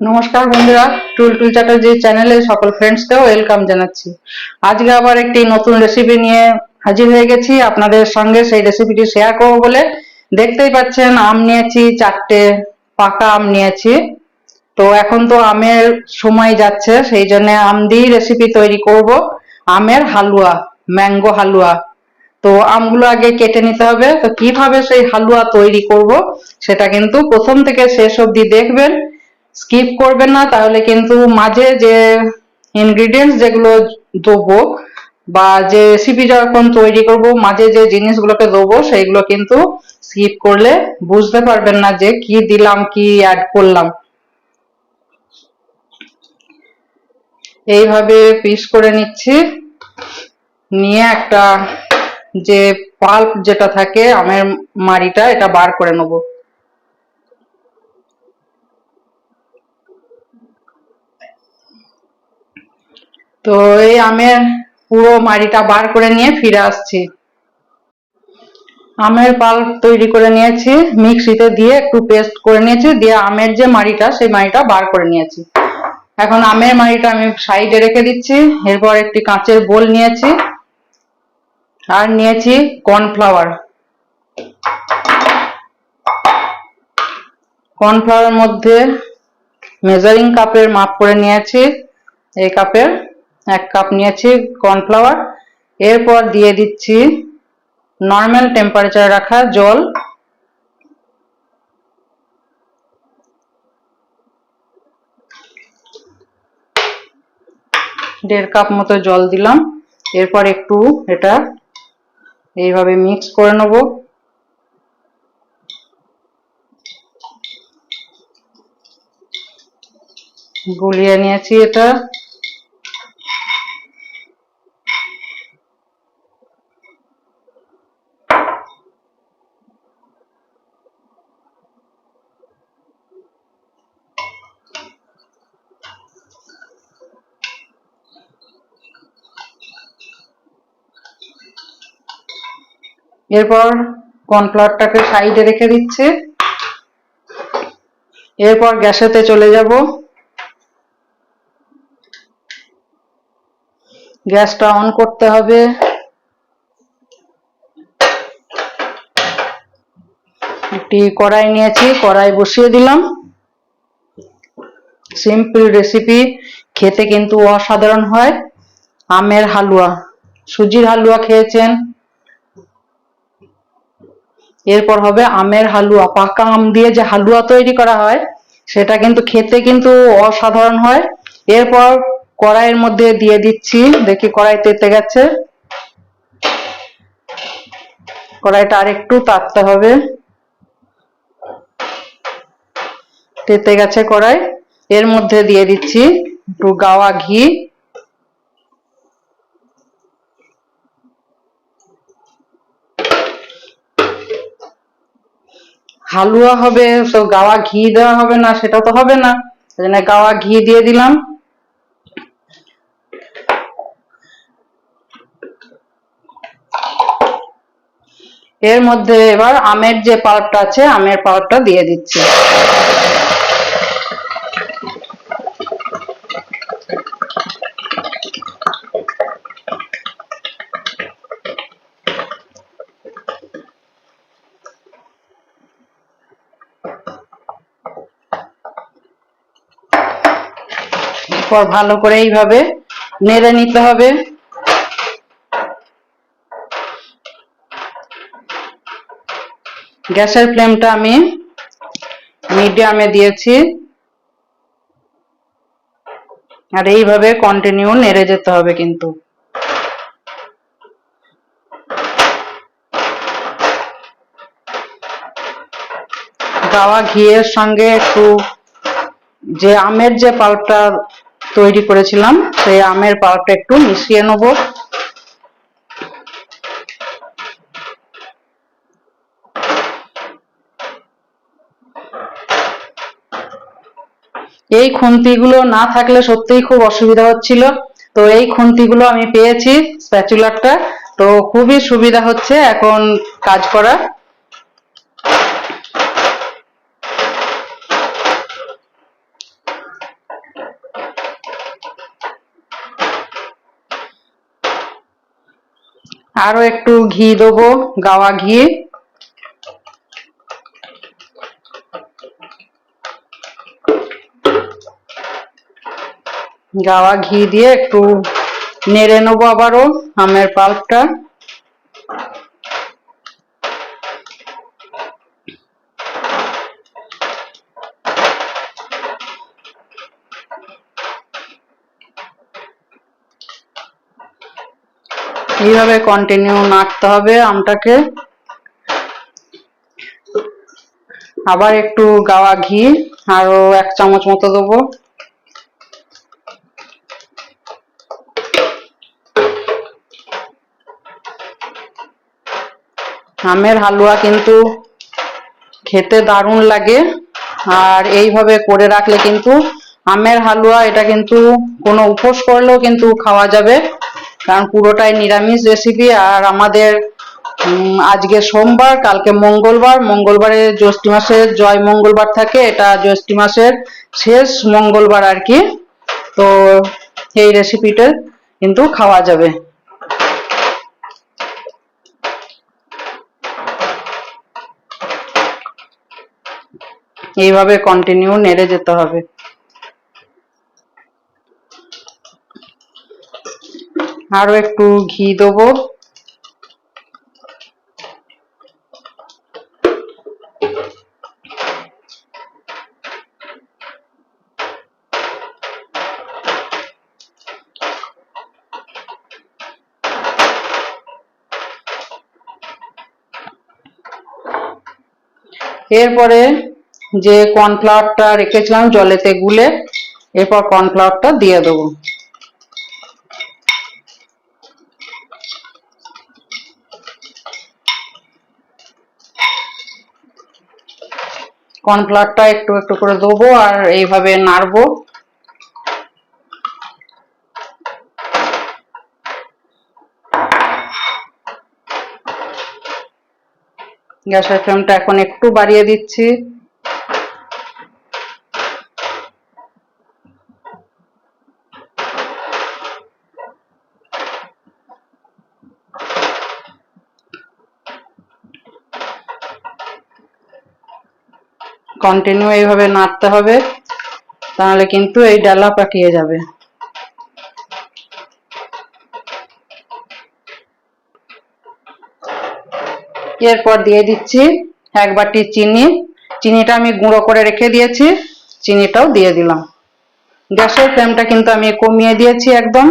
নমস্কার বন্ধুরা, টুল টুল চ্যাটার্জি চ্যানেলে সকল ফ্রেন্ডসকেও ওয়েলকাম জানাচ্ছি। আজকে আবার একটি নতুন রেসিপি নিয়ে হাজির হয়ে গেছি। আপনাদের সঙ্গে সেই রেসিপিটি শেয়ার করব বলে। দেখতেই পাচ্ছেন, আম নিয়েছি, চারটে পাকা আম নিয়েছি। তো এখন তো আমের সময় যাচ্ছে, সেই জন্য আম দিয়েই রেসিপি তৈরি করব। আমের হালুয়া ম্যাঙ্গো হালুয়া। তো আমগুলো আগে কেটে নিতে হবে। তো কীভাবে সেই হালুয়া তৈরি করব, সেটা কিন্তু প্রথম থেকে শেষ অবধি দেখবেন। স্কিপ করবেন না, তাহলে কিন্তু মাঝে যে ইনগ্রিডিয়েন্টস যেগুলো দেবো বা যে রেসিপি যখন তৈরি করব, মাঝে যে জিনিসগুলোকে দেবো, সেইগুলো কিন্তু স্কিপ করলে বুঝতে পারবেন না যে কি দিলাম, কি অ্যাড করলাম। এইভাবে পিস করে নিচ্ছি। নিয়ে একটা যে পাল্প যেটা থাকে, আমের মাড়িটা, এটা বার করে নেব। তো এই আমের পুরো মাড়িটা বার করে নিয়ে ফিরে আসছি। আমের পাল তৈরি করে নিয়েছি, মিক্সিতে দিয়ে একটু পেস্ট করে নিয়েছি, দিয়ে আমের যে মাড়িটা, সেই মাড়িটা বার করে নিয়েছি। এখন আমের মাড়িটা আমি সাইডে রেখে দিচ্ছি, এরপর একটি কাঁচের বোল নিয়েছি, আর নিয়েছি কর্নফ্লাওয়ার। কর্নফ্লাওয়ার মধ্যে মেজারিং কাপের মাপ করে নিয়েছি, এই কাপের এক কাপ নিয়েছি কর্নফ্লাওয়ার এরপর দিয়ে দিচ্ছি নর্মাল টেম্পারেচার রাখা জল। দেড় কাপ মতো জল দিলাম, এরপর একটু এটা এইভাবে মিক্স করে নেব। গুলিয়ে নিয়েছি এটা। এরপর কর্নফ্লাওয়ারটাকে সাইডে রেখে দিচ্ছি। এরপর গ্যাসেতে চলে যাব। গ্যাসটা অন করতে হবে। একটি কড়াই নিয়েছি, কড়াই বসিয়ে দিলাম। সিম্পল রেসিপি, খেতে কিন্তু অসাধারণ হয়। আমের হালুয়া। সুজির হালুয়া খেয়েছেন। এরপর হবে আমের হালুয়া। পাকা আম দিয়ে যে হালুয়া তৈরি করা হয়, সেটা কিন্তু খেতে কিন্তু অসাধারণ হয়। এরপর কড়াইয়ের মধ্যে দিয়ে দিচ্ছি, দেখি কড়াই তেতে গেছে। কড়াইটা আরেকটু তাততে হবে। তেতে গেছে কড়াই। এর মধ্যে দিয়ে দিচ্ছি একটু গাওয়া ঘি। হালুয়া হবে, তো গাওয়া ঘি দেওয়া হবে না, সেটা তো হবে না। সেজন্য গাওয়া ঘি দিয়ে দিলাম। এর মধ্যে এবার আমের যে পাল্পটা আছে, আমের পাল্পটা দিয়ে দিচ্ছি। পর ভালো করে এইভাবে নেড়ে নিতে হবে। গ্যাসের ফ্লেমটা আমি মিডিয়ামে দিয়েছি। আর এইভাবে কন্টিনিউ নেড়ে যেতে হবে কিন্তু। গাওয়া ঘিয়ের সঙ্গে একটু যে আমের যে পাল্পটা তৈরি করেছিলাম, সেই আমের পাল্পটা একটু মিশিয়ে নেব। এই খুন্তিগুলো না থাকলে সত্যিই খুব অসুবিধা হচ্ছিল। তো এই খুন্তিগুলো আমি পেয়েছি স্প্যাচুলারটা, তো খুবই সুবিধা হচ্ছে এখন কাজ করা আরও একটু ঘি দেবো, গাওয়া ঘি। গাওয়া ঘি দিয়ে একটু নেড়ে নেব আবারও আমের পাল্পটা। এইভাবে কন্টিনিউ নাড়তে হবে আমটাকে। আবার একটু গাওয়া ঘি, আরও এক চামচ মতো দেবো। আমের হালুয়া কিন্তু খেতে দারুণ লাগে। আর এইভাবে করে রাখলে কিন্তু আমের হালুয়া, এটা কিন্তু কোনো উপোস করলেও কিন্তু খাওয়া যাবে। কারণ পুরোটাই নিরামিষ রেসিপি আর আমাদের আজকে সোমবার, কালকে মঙ্গলবার। মঙ্গলবারে জ্যৈষ্ঠী মাসের জয় মঙ্গলবার থাকে, এটা জ্যৈষ্ঠী মাসের শেষ মঙ্গলবার আর কি। তো এই রেসিপিটা কিন্তু খাওয়া যাবে। এইভাবে কন্টিনিউ নেড়ে যেতে হবে। আরও একটু ঘি দেবো। এরপরে যে কর্নফ্লাওয়ারটা রেখেছিলাম জলেতে গুলে এরপর কর্নফ্লাওয়ারটা দিয়ে দেবো। কর্নফ্লাওয়ারটা একটু একটু করে দেবো আর এইভাবে নাড়বো। গ্যাসের ফ্লেমটা এখন একটু বাড়িয়ে দিচ্ছি। কন্টিনিউ এইভাবে নাড়তে হবে, তাহলে কিন্তু এই ডালা পাকিয়ে যাবে। এরপর দিয়ে দিচ্ছি এক বাটি চিনি। চিনিটা আমি গুঁড়ো করে রেখে দিয়েছি, চিনিটাও দিয়ে দিলাম। গ্যাসের ফ্লেমটা কিন্তু আমি কমিয়ে দিয়েছি একদম।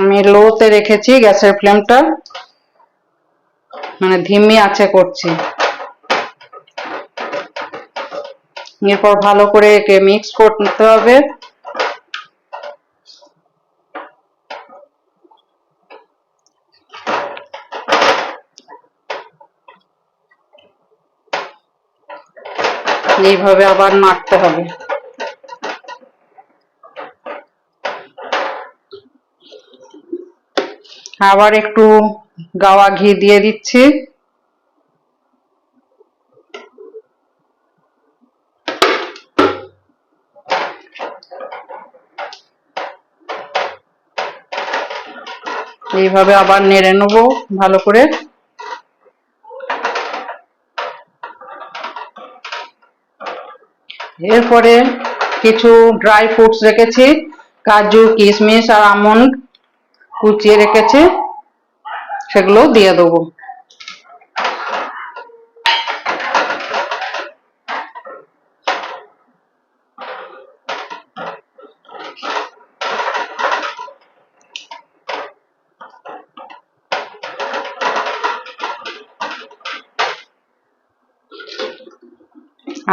আমি লোতে রেখেছি গ্যাসের ফ্লেমটা। মানে ধিমি আছে করছি। এরপর ভালো করে একে মিক্স করতে হবে। এইভাবে আবার নাড়তে হবে। আবার একটু গাওয়া ঘি দিয়ে দিচ্ছি। এইভাবে আবার নেড়ে নেব ভালো করে। এরপরে কিছু ড্রাই ফ্রুটস রেখেছি, কাজু কিশমিশ আর আমন্ড কুচিয়ে রেখেছি। সেগুলো দিয়ে দেবো।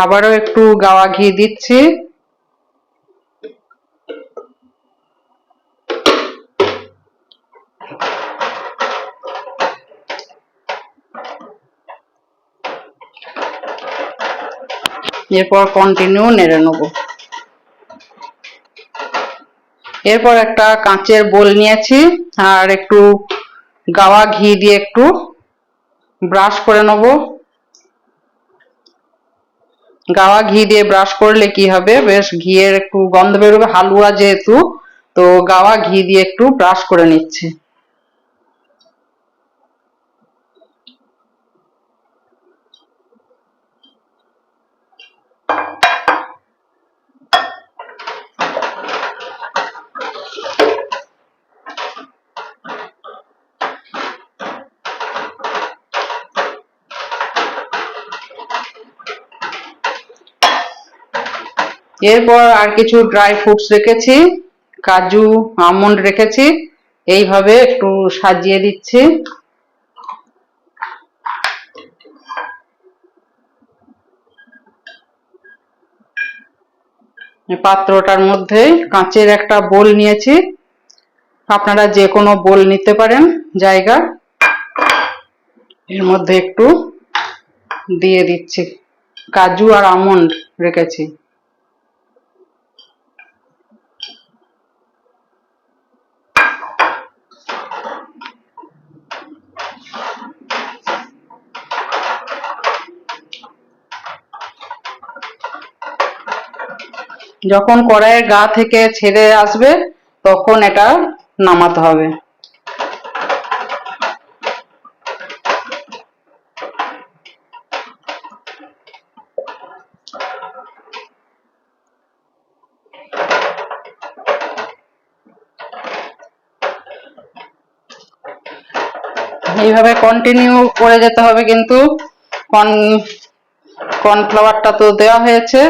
আবারও একটু গাওয়া ঘি দিচ্ছি। এরপর কন্টিনিউ নেড়ে নেব। এরপর একটা কাঁচের বোল নিয়েছি, আর একটু গাওয়া ঘি দিয়ে একটু ব্রাশ করে নেব। গাওয়া ঘি দিয়ে ব্রাশ করলে কি হবে? বেশ ঘিয়ের একটু গন্ধ বেরোবে। হালুয়া যেহেতু, তো গাওয়া ঘি দিয়ে একটু ব্রাশ করে নিচ্ছি। এরপর আর কিছু ড্রাই ফ্রুটস রেখেছি, কাজু আমন্ড রেখেছি, এইভাবে একটু সাজিয়ে দিচ্ছি। পাত্রটার মধ্যে কাঁচের একটা বোল নিয়েছি। আপনারা যে কোনো বোল নিতে পারেন জায়গা। এর মধ্যে একটু দিয়ে দিচ্ছি। কাজু আর আমন্ড রেখেছি। যখন কড়াইয়ের গা থেকে ছেড়ে আসবে, তখন এটা নামাতে হবে। এইভাবে কন্টিনিউ করে যেতে হবে কিন্তু। কর্ন কর্নফ্লাওয়ারটা তো দেওয়া হয়েছে।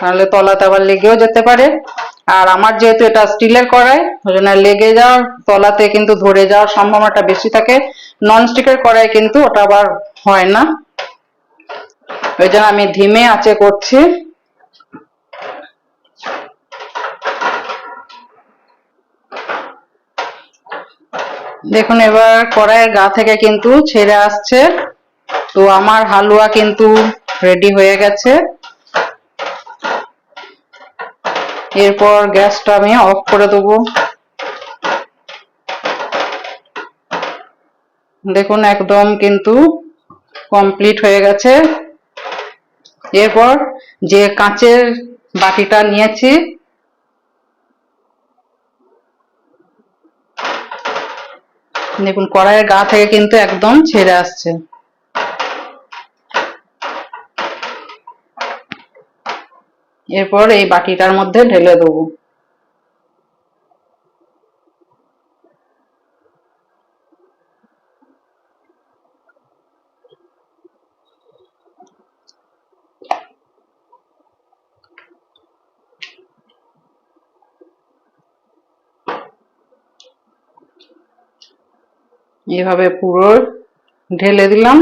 তাহলে তলাতে আবার লেগেও যেতে পারে। আর আমার যেহেতু এটা স্টিলের কড়াই ওই জন্য লেগে যাওয়ার, তলাতে কিন্তু ধরে যাওয়ার সম্ভাবনাটা বেশি থাকে। নন স্টিকের কড়াই কিন্তু ওটা আবার হয় না। ওই জন্য আমি ধিমে আঁচে করছি। দেখুন, এবার কড়াইয়ের গা থেকে কিন্তু ছেড়ে আসছে। তো আমার হালুয়া কিন্তু রেডি হয়ে গেছে। এরপর গ্যাসটা আমি অফ করে দেবো। দেখুন, একদম কিন্তু কমপ্লিট হয়ে গেছে। এরপর যে কাঁচের বাটিটা নিয়েছি, দেখুন, কড়াইয়ের গা থেকে কিন্তু একদম ছেড়ে আসছে। এরপর এই বাটিটার মধ্যে ঢেলে দেবো। এভাবে পুরো ঢেলে দিলাম।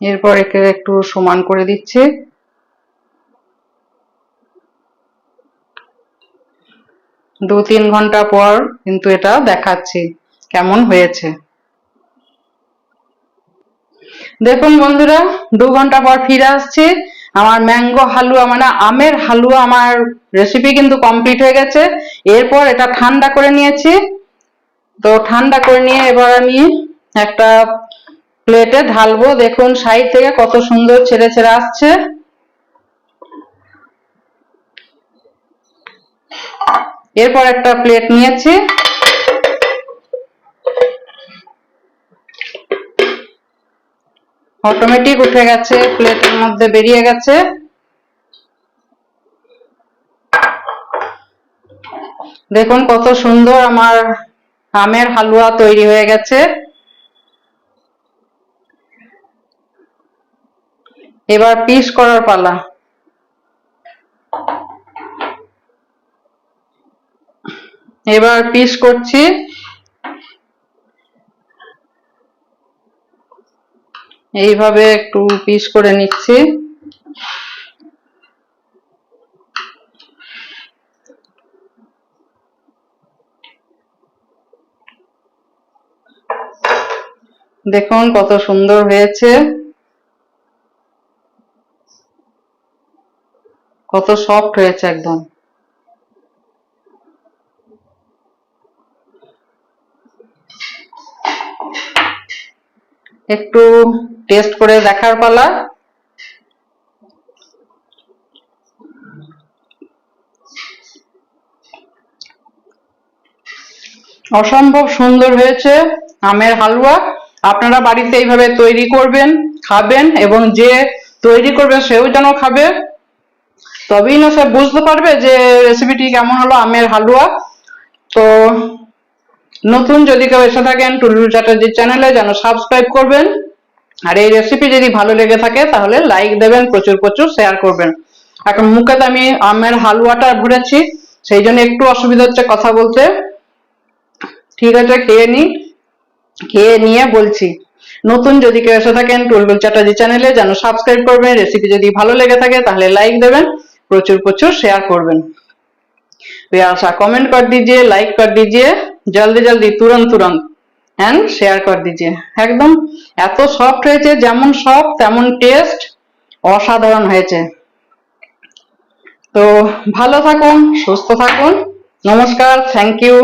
এরপর একে একটু সমান করে দিচ্ছি। দু তিন ঘণ্টা পর কিন্তু এটা দেখাচ্ছি কেমন হয়েছে। দেখুন বন্ধুরা, দু ঘণ্টা পর ফিরে আসছি। আমার ম্যাঙ্গো হালুয়া মানে আমের হালুয়া আমার রেসিপি কিন্তু কমপ্লিট হয়ে গেছে। এরপর এটা ঠান্ডা করে নিয়েছি। তো ঠান্ডা করে নিয়ে এবার আমি একটা প্লেটে ঢালবো। দেখুন, সাইড থেকে কত সুন্দর ছেড়ে ছেড়ে আসছে। এরপর একটা প্লেট নিয়েছি। অটোমেটিক উঠে গেছে, প্লেটের মধ্যে বেরিয়ে গেছে। দেখুন, কত সুন্দর আমার আমের হালুয়া তৈরি হয়ে গেছে। এবার পিস করার পালা। এবার পিস করছি। এইভাবে একটু পিস করে নিচ্ছি। দেখুন কত সুন্দর হয়েছে। কত সফট হয়েছে একদম। একটু টেস্ট করে দেখার পালা। অসম্ভব সুন্দর হয়েছে আমের হালুয়া। আপনারা বাড়িতে এইভাবে তৈরি করবেন, খাবেন এবং যে তৈরি করবেন সেও যেন খাবে। তবেই না সে বুঝতে পারবে যে রেসিপিটি কেমন হলো আমের হালুয়া। তো নতুন যদি কেউ এসে থাকেন টুলু চ্যাটার্জির চ্যানেলে যেন সাবস্ক্রাইব করবেন। আর এই রেসিপি যদি ভালো লেগে থাকে, তাহলে লাইক দেবেন, প্রচুর প্রচুর শেয়ার করবেন। এখন মুখেতে আমি আমের হালুয়াটা ভরেছি, সেই জন্য একটু অসুবিধা হচ্ছে কথা বলতে। ঠিক আছে, খেয়ে নি, খেয়ে নিয়ে বলছি। নতুন যদি কেউ এসে থাকেন টুলটুল চ্যাটার্জি চ্যানেলে যেন সাবস্ক্রাইব করবেন। রেসিপি যদি ভালো লেগে থাকে, তাহলে লাইক দেবেন। প্রচুর প্রচুর শেয়ার করবেন प्यार सा कमेंट कर दीजिए लाइक कर दीजिए जल्दी जल्दी तुरंत तुरंत এন্ড শেয়ার করে দিজিয়ে একদম এত সফট হয়েছে যেমন সফট তেমন টেস্ট অসাধারণ হয়েছে তো ভালো থাকুন সুস্থ থাকুন নমস্কার থ্যাংক ইউ